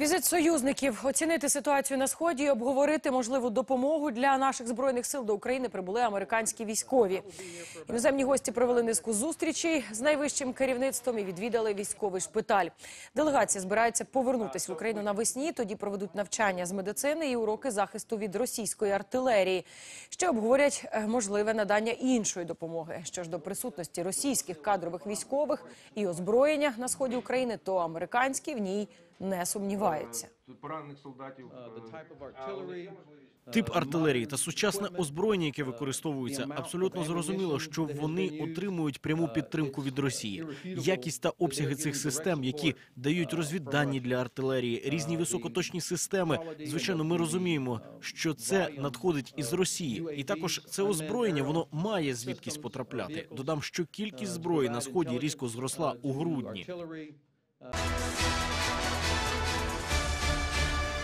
Візит союзників оцінити ситуацію на сході і обговорити можливу допомогу для наших збройних сил до України прибули американські військові. Іноземні гості провели низку зустрічей з найвищим керівництвом і відвідали військовий шпиталь. Делегація збирається повернутися в Україну навесні. Тоді проведуть навчання з медицини і уроки захисту від російської артилерії. Ще обговорять е, можливе надання іншої допомоги. Що ж до присутності російських кадрових військових і озброєння на сході України, то американські в ній не сумніваються. Поранених солдатів. е, Тип артилерії та сучасне озброєння, яке використовується, абсолютно зрозуміло, що вони отримують пряму підтримку від Росії. Якість та обсяги цих систем, які дають розвіддані для артилерії, різні високоточні системи. Звичайно, ми розуміємо, що це надходить із Росії, і також це озброєння воно має звідкись потрапляти. Додам, що кількість зброї на сході різко зросла у грудні. Uh